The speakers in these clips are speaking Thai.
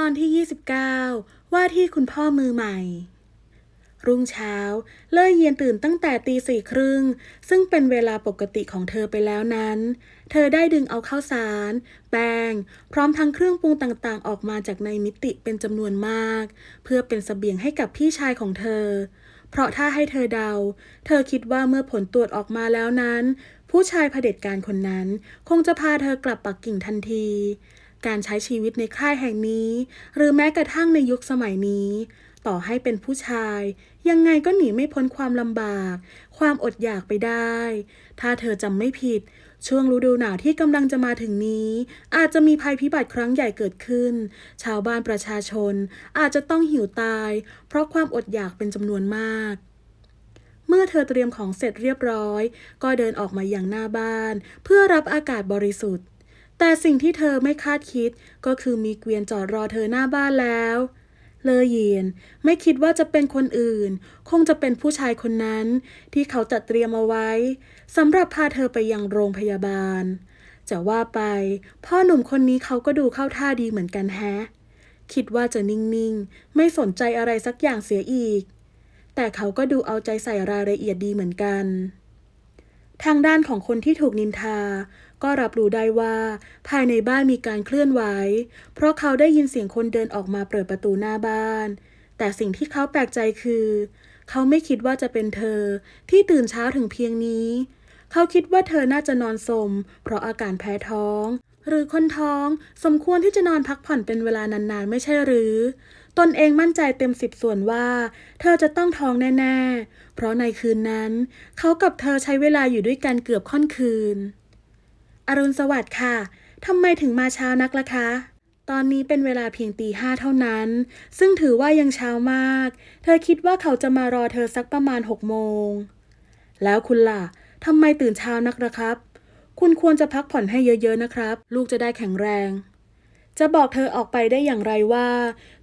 ตอนที่ 29 ว่าที่คุณพ่อมือใหม่ รุ่งเช้า เล่ยเยียนตื่นตั้งแต่ตีสี่ครึ่ง ซึ่งเป็นเวลาปกติของเธอไปแล้วนั้น เธอได้ดึงเอาข้าวสาร แป้ง พร้อมทั้งเครื่องปรุงต่างๆ ออกมาจากในมิติเป็นจำนวนมาก เพื่อเป็นเสบียงให้กับพี่ชายของเธอ เพราะถ้าให้เธอเดา เธอคิดว่าเมื่อผลตรวจออกมาแล้วนั้น ผู้ชายเผด็จการคนนั้น คงจะพาเธอกลับปักกิ่งทันที การใช้ชีวิตในค่ายแห่งนี้ หรือแม้กระทั่งในยุคสมัยนี้ ต่อให้เป็นผู้ชาย ยังไงก็หนีไม่พ้นความลำบาก ความอดอยากไปได้ ถ้าเธอจำไม่ผิด ช่วงฤดูหนาวที่กำลังจะมาถึงนี้ อาจจะมีภัยพิบัติครั้งใหญ่เกิดขึ้น ชาวบ้านประชาชน อาจจะต้องหิวตาย เพราะความอดอยากเป็นจำนวนมากเมื่อเธอเตรียมของเสร็จเรียบร้อย ก็เดินออกมาอย่างหน้าบ้าน เพื่อรับอากาศบริสุทธิ์ แต่สิ่งที่เธอไม่คาดคิดก็คือมีเกวียนจอดรอเธอหน้าบ้านแล้ว เลอเยียนไม่คิดว่าจะเป็นคนอื่น คงจะเป็นผู้ชายคนนั้นที่เขาจัดเตรียมเอาไว้สำหรับพาเธอไปยังโรงพยาบาล จะว่าไป พ่อหนุ่มคนนี้เขาก็ดูเข้าท่าดีเหมือนกันแฮะ คิดว่าจะนิ่งๆ ไม่สนใจอะไรสักอย่างเสียอีก แต่เขาก็ดูเอาใจใส่รายละเอียดดีเหมือนกันทางด้านของคนที่ถูกนินทาก็รับรู้ได้ว่า ภายในบ้านมีการเคลื่อนไหว เพราะเขาได้ยินเสียงคนเดินออกมาเปิดประตูหน้าบ้าน แต่สิ่งที่เขาแปลกใจคือ เขาไม่คิดว่าจะเป็นเธอที่ตื่นเช้าถึงเพียงนี้ เขาคิดว่าเธอน่าจะนอนสม เพราะอาการแพ้ท้อง หรือคนท้องสมควรที่จะนอนพักผ่อนเป็นเวลานานๆ ไม่ใช่หรือตนเองมั่นใจเต็มสิบส่วนว่า เธอจะต้องท้องแน่ ๆ เพราะในคืนนั้น เขากับเธอใช้เวลาอยู่ด้วยกันเกือบค่อนคืน อรุณสวัสดิ์ค่ะทำไมถึงมาเช้านักล่ะคะ ตอนนี้เป็นเวลาเพียงตีห้าเท่านั้น ซึ่งถือว่ายังเช้ามาก เธอคิดว่าเขาจะมารอเธอสักประมาณหกโมง แล้วคุณล่ะทำไมตื่นเช้านักล่ะครับ คุณควรจะพักผ่อนให้เยอะๆนะครับ ลูกจะได้แข็งแรง จะบอกเธอออกไปได้อย่างไรว่า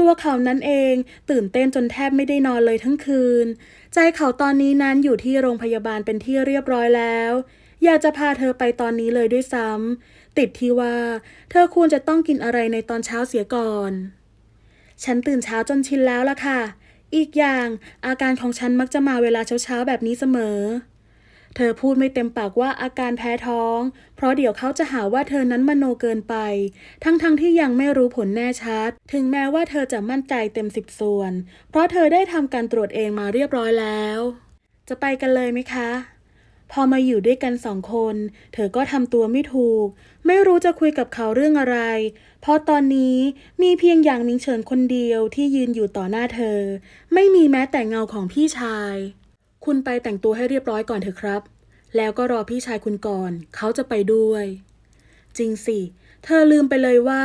ตัวเขานั้นเองตื่นเต้นจนแทบไม่ได้นอนเลยทั้งคืน ใจเขาตอนนี้นั้นอยู่ที่โรงพยาบาลเป็นที่เรียบร้อยแล้ว อยากจะพาเธอไปตอนนี้เลยด้วยซ้ำติดที่ว่า เธอควรจะต้องกินอะไรในตอนเช้าเสียก่อน ฉันตื่นเช้าจนชินแล้วล่ะค่ะ อีกอย่างอาการของฉันมักจะมาเวลาเช้าๆแบบนี้เสมอ เธอพูดไม่เต็มปากว่าอาการแพ้ท้อง เพราะเดี๋ยวเขาจะหาว่าเธอนั้นมโนเกินไป ทั้งๆทที่ยังไม่รู้ผลแน่ชัด ถึงแม้ว่าเธอจะมั่นใจเต็มสิบส่วน เพราะเธอได้ทำการตรวจเองมาเรียบร้อยแล้ว จะไปกันเลยไหมคะ พอมาอยู่ด้วยกันสองคน เธอก็ทำตัวไม่ถูก ไม่รู้จะคุยกับเขาเรื่องอะไร เพราะตอนนี้มีเพียงอย่างมิงเฉินคนเดียวที่ยืนอยู่ต่อหน้าเธอ ไม่มีแม้แต่เงาของพี่ชาย คุณไปแต่งตัวให้เรียบร้อยก่อนเถอะครับ แล้วก็รอพี่ชายคุณก่อน เขาจะไปด้วย จริงสิ เธอลืมไปเลยว่า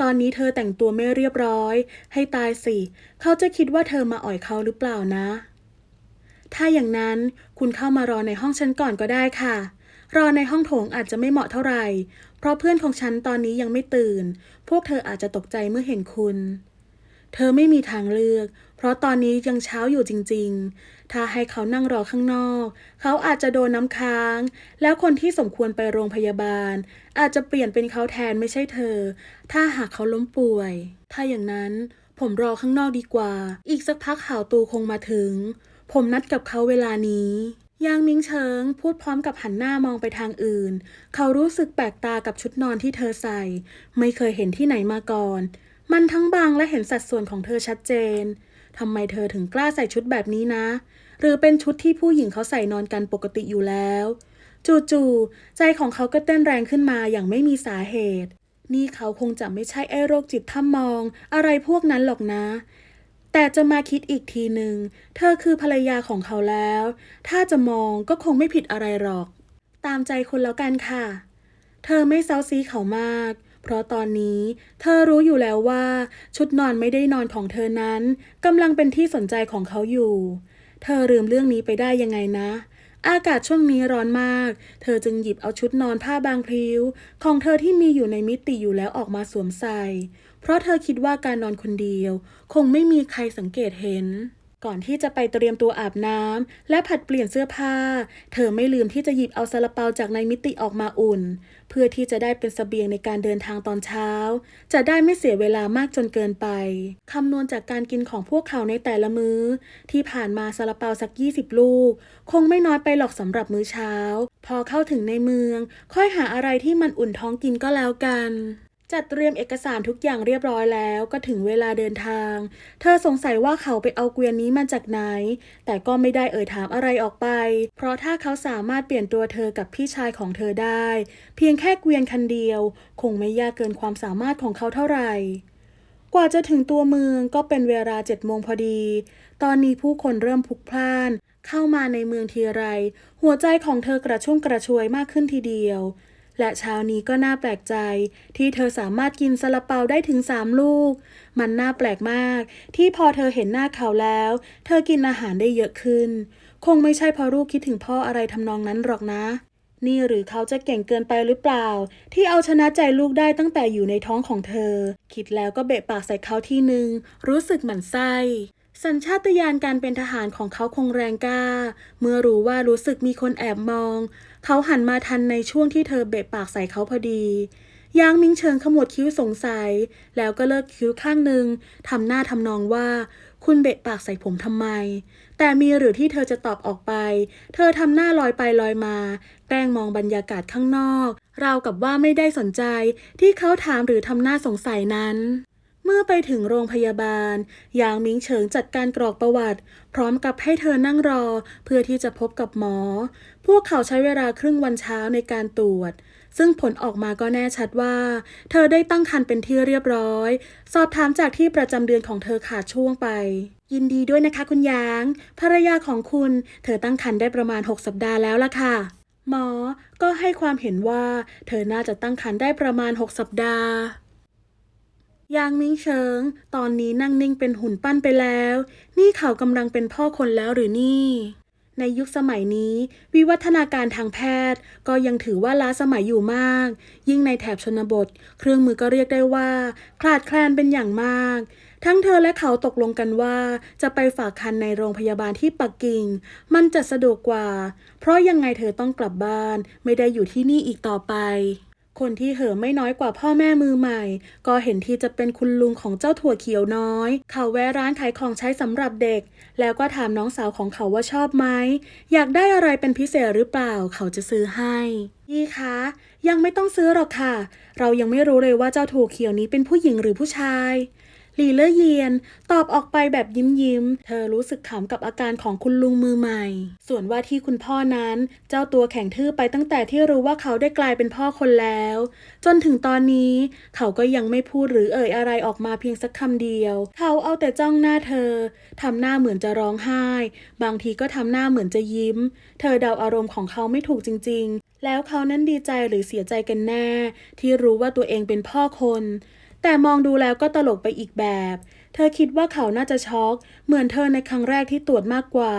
ตอนนี้เธอแต่งตัวไม่เรียบร้อย ให้ตายสิ เขาจะคิดว่าเธอมาอ่อยเขาหรือเปล่านะ ถ้าอย่างนั้นคุณเข้ามารอในห้องฉันก่อนก็ได้ค่ะ รอในห้องโถงอาจจะไม่เหมาะเท่าไหร่ เพราะเพื่อนของฉันตอนนี้ยังไม่ตื่น พวกเธออาจจะตกใจเมื่อเห็นคุณ เธอไม่มีทางเลือก เพราะตอนนี้ยังเช้าอยู่จริง ๆ ถ้าให้เขานั่งรอข้างนอก เขาอาจจะโดนน้ำค้าง แล้วคนที่สมควรไปโรงพยาบาล อาจจะเปลี่ยนเป็นเขาแทนไม่ใช่เธอ ถ้าหากเขาล้มป่วย ถ้าอย่างนั้นผมรอข้างนอกดีกว่า อีกสักพักข่าวตูคงมาถึง ผมนัดกับเขาเวลานี้ยางมิงเฉิงพูดพร้อมกับหันหน้ามองไปทางอื่น เขารู้สึกแปลกตากับชุดนอนที่เธอใส่ ไม่เคยเห็นที่ไหนมาก่อน มันทั้งบางและเห็นสัดส่วนของเธอชัดเจนทำไมเธอถึงกล้าใส่ชุดแบบนี้นะ หรือเป็นชุดที่ผู้หญิงเขาใส่นอนกันปกติอยู่แล้ว จู่ๆใจของเขาก็เต้นแรงขึ้นมาอย่างไม่มีสาเหตุ นี่เขาคงจะไม่ใช่ไอ้โรคจิตถ้ามอง อะไรพวกนั้นหรอกนะ แต่จะมาคิดอีกทีหนึ่งเธอคือภรรยาของเขาแล้ว ถ้าจะมองก็คงไม่ผิดอะไรหรอก ตามใจคนแล้วกันค่ะ เธอไม่เซาซีเขามาก เพราะตอนนี้เธอรู้อยู่แล้วว่า ชุดนอนไม่ได้นอนของเธอนั้นกำลังเป็นที่สนใจของเขาอยู่ เธอลืมเรื่องนี้ไปได้ยังไงนะอากาศช่วงนี้ร้อนมาก เธอจึงหยิบเอาชุดนอนผ้าบางพริ้ว ของเธอที่มีอยู่ในมิติอยู่แล้วออกมาสวมใส่ เพราะเธอคิดว่าการนอนคนเดียว คงไม่มีใครสังเกตเห็น ก่อนที่จะไปเตรียมตัวอาบน้ำและผัดเปลี่ยนเสื้อผ้า เธอไม่ลืมที่จะหยิบเอาซาลาเปาจากในมิติออกมาอุ่น เพื่อที่จะได้เป็นเสบียงในการเดินทางตอนเช้า จะได้ไม่เสียเวลามากจนเกินไปคำนวณจากการกินของพวกเขาในแต่ละมื้อ ที่ผ่านมาซาลาเปาสัก 20 ลูก คงไม่น้อยไปหรอกสำหรับมื้อเช้า พอเข้าถึงในเมือง ค่อยหาอะไรที่มันอุ่นท้องกินก็แล้วกัน จัดเตรียมเอกสารทุกอย่างเรียบร้อยแล้วก็ถึงเวลาเดินทาง เธอสงสัยว่าเขาไปเอาเกวียนนี้มาจากไหน แต่ก็ไม่ได้เอ่ยถามอะไรออกไป เพราะถ้าเขาสามารถเปลี่ยนตัวเธอกับพี่ชายของเธอได้ เพียงแค่เกวียนคันเดียว คงไม่ยากเกินความสามารถของเขาเท่าไหร่ กว่าจะถึงตัวเมืองก็เป็นเวลาเจ็ดโมงพอดี ตอนนี้ผู้คนเริ่มพลุกพล่าน เข้ามาในเมืองทีไร หัวใจของเธอกระชุ่มกระชวยมากขึ้นทีเดียว และเช้านี้ก็น่าแปลกใจ ที่เธอสามารถกินซาลาเปาได้ถึงสามลูก มันน่าแปลกมาก ที่พอเธอเห็นหน้าเขาแล้ว เธอกินอาหารได้เยอะขึ้น คงไม่ใช่เพราะลูกคิดถึงพ่ออะไรทำนองนั้นหรอกนะนี่หรือเขาจะเก่งเกินไปหรือเปล่า ที่เอาชนะใจลูกได้ตั้งแต่อยู่ในท้องของเธอ คิดแล้วก็เบะปากใส่เขาทีหนึ่งรู้สึกหมันไส้สัญชาตญาณการเป็นทหารของเขาคงแรงกล้า เมื่อรู้ว่ารู้สึกมีคนแอบมอง เขาหันมาทันในช่วงที่เธอเบะปากใส่เขาพอดี ยางมิงเชิงขมวดคิ้วสงสัย แล้วก็เลิกคิ้วข้างหนึ่งทำหน้าทำนองว่า คุณเบะปากใส่ผมทำไม แต่มีหรือที่เธอจะตอบออกไป เธอทำหน้าลอยไปลอยมา แกล้งมองบรรยากาศข้างนอก ราวกับว่าไม่ได้สนใจ ที่เขาถามหรือทำหน้าสงสัยนั้นเมื่อไปถึงโรงพยาบาล ยางมิงเฉิงจัดการกรอกประวัติ พร้อมกับให้เธอนั่งรอเพื่อที่จะพบกับหมอ พวกเขาใช้เวลาครึ่งวันเช้าในการตรวจ ซึ่งผลออกมาก็แน่ชัดว่า เธอได้ตั้งครรภ์เป็นที่เรียบร้อย สอบถามจากที่ประจำเดือนของเธอขาดช่วงไป ยินดีด้วยนะคะคุณยาง ภรรยาของคุณ เธอตั้งครรภ์ได้ประมาณ 6 สัปดาห์แล้วล่ะค่ะ หมอ ก็ให้ความเห็นว่า เธอน่าจะตั้งครรภ์ได้ประมาณ 6 สัปดาห์ยางมิงเฉิง ตอนนี้นั่งนิ่งเป็นหุ่นปั้นไปแล้ว นี่เขากำลังเป็นพ่อคนแล้วหรือนี่ ในยุคสมัยนี้ วิวัฒนาการทางแพทย์ ก็ยังถือว่าล้าสมัยอยู่มาก ยิ่งในแถบชนบท เครื่องมือก็เรียกได้ว่าคลาดแคลนเป็นอย่างมาก ทั้งเธอและเขาตกลงกันว่า จะไปฝากคันในโรงพยาบาลที่ปักกิ่ง มันจะสะดวกกว่า เพราะยังไงเธอต้องกลับบ้าน ไม่ได้อยู่ที่นี่อีกต่อไป คนที่เห่อไม่น้อยกว่าพ่อแม่มือใหม่ ก็เห็นที่จะเป็นคุณลุงของเจ้าถั่วเขียวน้อย เขาแวะร้านขายของใช้สำหรับเด็ก แล้วก็ถามน้องสาวของเขาว่าชอบไหม อยากได้อะไรเป็นพิเศษหรือเปล่า เขาจะซื้อให้ยี่คะ ยังไม่ต้องซื้อหรอกค่ะ เรายังไม่รู้เลยว่าเจ้าถั่วเขียวนี้เป็นผู้หญิงหรือผู้ชาย ลีเล่อเยียน ตอบออกไปแบบยิ้มยิ้ม เธอรู้สึกขำกับอาการของคุณลุงมือใหม่ ส่วนว่าที่คุณพ่อนั้น เจ้าตัวแข็งทื่อไปตั้งแต่ที่รู้ว่าเขาได้กลายเป็นพ่อคนแล้ว จนถึงตอนนี้ เขาก็ยังไม่พูดหรือเอ่ยอะไรออกมาเพียงสักคำเดียว เขาเอาแต่จ้องหน้าเธอทำหน้าเหมือนจะร้องไห้ บางทีก็ทำหน้าเหมือนจะยิ้ม เธอเดาอารมณ์ของเขาไม่ถูกจริง ๆ แล้วเขานั้นดีใจหรือเสียใจกันแน่ ที่รู้ว่าตัวเองเป็นพ่อคน แต่มองดูแล้วก็ตลกไปอีกแบบ เธอคิดว่าเขาน่าจะช็อก เหมือนเธอในครั้งแรกที่ตรวจมากกว่า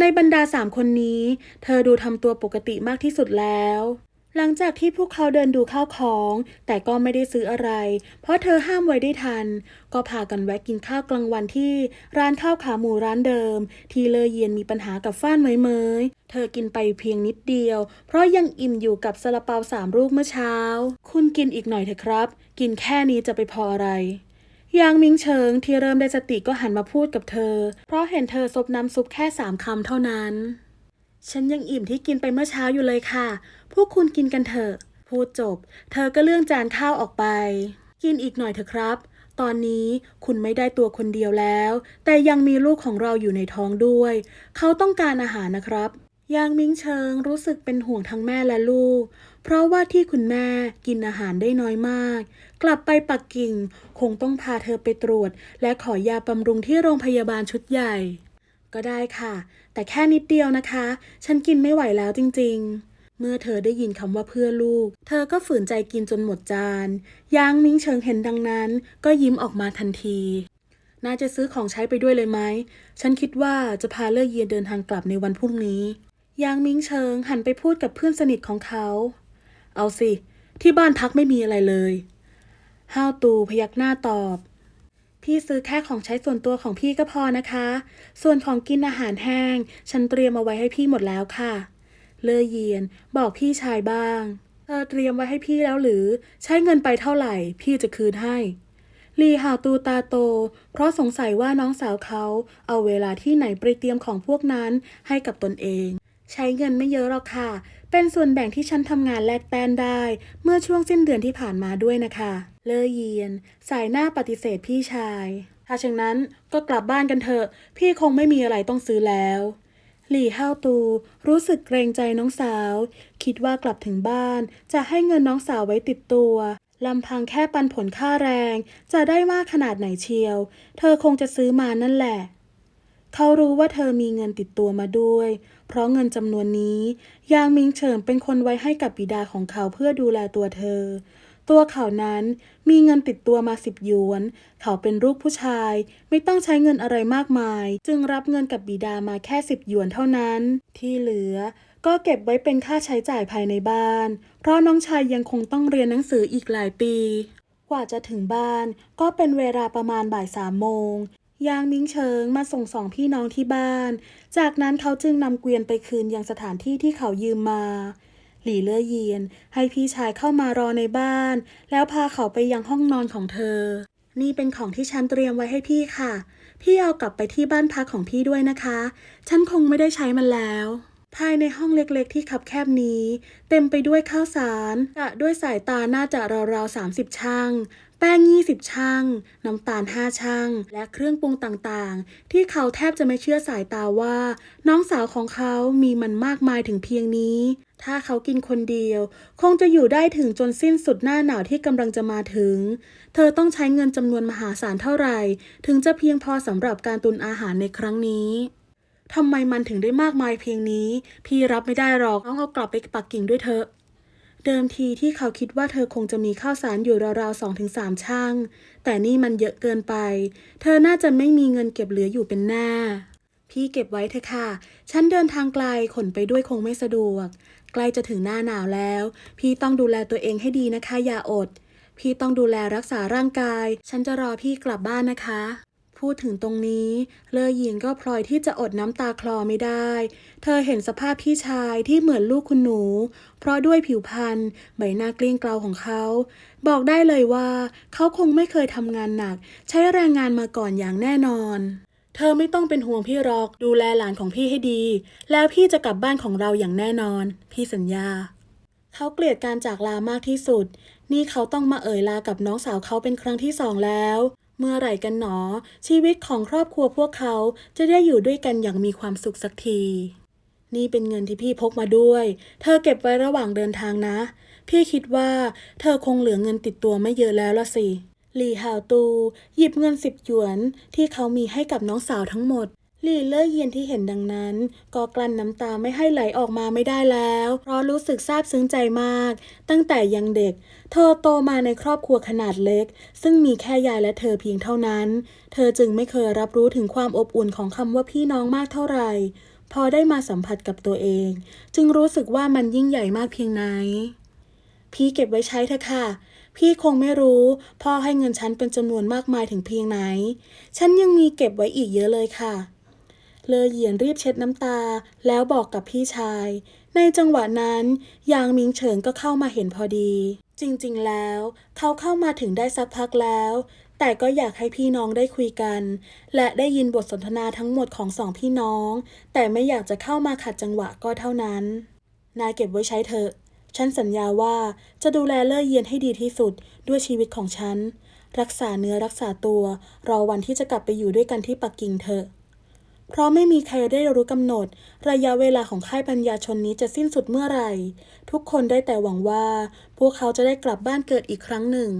ในบรรดาสามคนนี้ เธอดูทำตัวปกติมากที่สุดแล้ว หลังจากที่พวกเขาเดินดูข้าวของ แต่ก็ไม่ได้ซื้ออะไร เพราะเธอห้ามไว้ได้ทัน ก็พากันแวะกินข้าวกลางวันที่ร้านข้าวขาหมูร้านเดิม ที่เลอเยียนมีปัญหากับฟ้านเมยเมยเธอกินไปเพียงนิดเดียว เพราะยังอิ่มอยู่กับซาลาเปาสามลูกเมื่อเช้า คุณกินอีกหน่อยเถอะครับ กินแค่นี้จะไปพออะไรยางมิงเฉิงที่เริ่มได้สติก็หันมาพูดกับเธอ เพราะเห็นเธอซบน้ำซุปแค่สามคำเท่านั้น ฉันยังอิ่มที่กินไปเมื่อเช้าอยู่เลยค่ะ พวกคุณกินกันเถอะ พูดจบ เธอก็เลื่อนจานข้าวออกไป กินอีกหน่อยเถอะครับ ตอนนี้คุณไม่ได้ตัวคนเดียวแล้ว แต่ยังมีลูกของเราอยู่ในท้องด้วย เขาต้องการอาหารนะครับ ยางมิงเชิงรู้สึกเป็นห่วงทั้งแม่และลูก เพราะว่าที่คุณแม่กินอาหารได้น้อยมาก กลับไปปักกิ่ง คงต้องพาเธอไปตรวจ และขอยาบำรุงที่โรงพยาบาลชุดใหญ่ ก็ได้ค่ะ แต่แค่นิดเดียวนะคะ ฉันกินไม่ไหวแล้วจริง ๆ เมื่อเธอได้ยินคำว่าเพื่อลูก เธอก็ฝืนใจกินจนหมดจานยางมิงเฉิงเห็นดังนั้น ก็ยิ้มออกมาทันทีน่าจะซื้อของใช้ไปด้วยเลยไหม ฉันคิดว่าจะพาเลิกเยียนเดินทางกลับในวันพรุ่งนี้ ยางมิงเฉิงหันไปพูดกับเพื่อนสนิทของเขา เอาสิ ที่บ้านพักไม่มีอะไรเลย ห้าวตูพยักหน้าตอบ พี่ซื้อแค่ของใช้ส่วนตัวของพี่ก็พอนะคะ ส่วนของกินอาหารแห้ง ฉันเตรียมเอาไว้ให้พี่หมดแล้วค่ะ เลอเยียน บอกพี่ชายบ้างสอเตรียมไว้ให้พี่แล้วหรือ ใช้เงินไปเท่าไหร่ พี่จะคืนให้ลีหาตูตาโต เพราะสงสัยว่าน้องสาวเขาเอาเวลาที่ไหนไปเตรียมของพวกนั้นให้กับตนเอง ใช้เงินไม่เยอะหรอกค่ะ เป็นส่วนแบ่งที่ฉันทำงานแลกแต้นได้ เมื่อช่วงสิ้นเดือนที่ผ่านมาด้วยนะคะ เลอเยียน สายหน้าปฏิเสธพี่ชาย ถ้าเช่นนั้นก็กลับบ้านกันเถอะ พี่คงไม่มีอะไรต้องซื้อแล้ว หลี่ห้าวตู รู้สึกเกรงใจน้องสาว คิดว่ากลับถึงบ้าน จะให้เงินน้องสาวไว้ติดตัวลำพังแค่ปันผลค่าแรง จะได้มากขนาดไหนเชียว เธอคงจะซื้อมานั่นแหละ เขารู้ว่าเธอมีเงินติดตัวมาด้วย เพราะเงินจำนวนนี้ ยางมิงเฉิงเป็นคนไว้ให้กับบิดาของเขาเพื่อดูแลตัวเธอ ตัวเขานั้นมีเงินติดตัวมาสิบหยวน เขาเป็นลูกผู้ชาย ไม่ต้องใช้เงินอะไรมากมาย จึงรับเงินกับบิดามาแค่สิบหยวนเท่านั้น ที่เหลือก็เก็บไว้เป็นค่าใช้จ่ายภายในบ้าน เพราะน้องชายยังคงต้องเรียนหนังสืออีกหลายปี กว่าจะถึงบ้านก็เป็นเวลาประมาณบ่ายสามโมงยางมิงเฉิงมาส่งสองพี่น้องที่บ้าน จากนั้นเขาจึงนำเกวียนไปคืนยังสถานที่ที่เขายืมมา หลี่เล่อเยียน ให้พี่ชายเข้ามารอในบ้าน แล้วพาเขาไปยังห้องนอนของเธอ นี่เป็นของที่ฉันเตรียมไว้ให้พี่ค่ะ พี่เอากลับไปที่บ้านพักของพี่ด้วยนะคะ ฉันคงไม่ได้ใช้มันแล้วภายในห้องเล็กๆ ที่คับแคบนี้ เต็มไปด้วยข้าวสารกะด้วยสายตาน่าจะราวๆ30ช่าง แป้ง 20 ช่าง น้ำตาล 5 ช่าง และเครื่องปรุงต่างๆ ที่เขาแทบจะไม่เชื่อสายตาว่า น้องสาวของเขามีมันมากมายถึงเพียงนี้ ถ้าเขากินคนเดียว คงจะอยู่ได้ถึงจนสิ้นสุดหน้าหนาวที่กำลังจะมาถึง เธอต้องใช้เงินจำนวนมหาศาลเท่าไหร่ ถึงจะเพียงพอสำหรับการตุนอาหารในครั้งนี้ทำไมมันถึงได้มากมายเพียงนี้ พี่รับไม่ได้หรอกน้องเอากลับไปปักกิ่งด้วยเถอะ เดิมทีที่เขาคิดว่าเธอคงจะมีข้าวสารอยู่ราวๆสองถึงสามช่าง แต่นี่มันเยอะเกินไป เธอน่าจะไม่มีเงินเก็บเหลืออยู่เป็นแน่พี่เก็บไว้เถอะค่ะ ฉันเดินทางไกลขนไปด้วยคงไม่สะดวก ใกล้จะถึงหน้าหนาวแล้ว พี่ต้องดูแลตัวเองให้ดีนะคะอย่าอด พี่ต้องดูแลรักษาร่างกาย ฉันจะรอพี่กลับบ้านนะคะ พูดถึงตรงนี้ เลอหยินก็พลอยที่จะอดน้ำตาคลอไม่ได้ เธอเห็นสภาพพี่ชายที่เหมือนลูกคุณหนู เพราะด้วยผิวพรรณใบหน้าเกลี้ยงเกลาของเขา บอกได้เลยว่า เขาคงไม่เคยทำงานหนัก ใช้แรงงานมาก่อนอย่างแน่นอนเธอไม่ต้องเป็นห่วงพี่รอกดูแลหลานของพี่ให้ดี แล้วพี่จะกลับบ้านของเราอย่างแน่นอน พี่สัญญา เขาเกลียดการจากลามากที่สุด นี่เขาต้องมาเอ่ยลากับน้องสาวเขาเป็นครั้งที่สองแล้ว เมื่อไหร่กันหนอ ชีวิตของครอบครัวพวกเขาจะได้อยู่ด้วยกันอย่างมีความสุขสักที นี่เป็นเงินที่พี่พกมาด้วย เธอเก็บไว้ระหว่างเดินทางนะ พี่คิดว่าเธอคงเหลือเงินติดตัวไม่เยอะแล้วละสิหลี่หาวตู หยิบเงินสิบหยวนที่เขามีให้กับน้องสาวทั้งหมด ลีเล่อเยียนที่เห็นดังนั้น ก็กลั้นน้ำตาไม่ให้ไหลออกมาไม่ได้แล้ว เพราะรู้สึกซาบซึ้งใจมาก ตั้งแต่ยังเด็ก เธอโตมาในครอบครัวขนาดเล็ก ซึ่งมีแค่ยายและเธอเพียงเท่านั้น เธอจึงไม่เคยรับรู้ถึงความอบอุ่นของคำว่าพี่น้องมากเท่าไหร่พอได้มาสัมผัสกับตัวเอง จึงรู้สึกว่ามันยิ่งใหญ่มากเพียงไหน พี่เก็บไว้ใช้เถอะค่ะ พี่คงไม่รู้ พ่อให้เงินฉันเป็นจำนวนมากมายถึงเพียงไหน ฉันยังมีเก็บไว้อีกเยอะเลยค่ะ เลอเหยียนรีบเช็ดน้ำตา แล้วบอกกับพี่ชาย ในจังหวะนั้นยางมิงเฉิงก็เข้ามาเห็นพอดี จริงๆแล้ว เขาเข้ามาถึงได้สักพักแล้ว แต่ก็อยากให้พี่น้องได้คุยกัน และได้ยินบทสนทนาทั้งหมดของสองพี่น้อง แต่ไม่อยากจะเข้ามาขัดจังหวะก็เท่านั้น นายเก็บไว้ใช้เถอะ ฉันสัญญาว่าจะดูแลเล่อเยียนให้ดีที่สุดด้วยชีวิตของฉัน รักษาเนื้อรักษาตัว รอวันที่จะกลับไปอยู่ด้วยกันที่ปักกิ่งเถอะ เพราะไม่มีใครได้รู้กำหนด ระยะเวลาของค่ายปัญญาชนนี้จะสิ้นสุดเมื่อไหร่ ทุกคนได้แต่หวังว่า พวกเขาจะได้กลับบ้านเกิดอีกครั้งหนึ่ง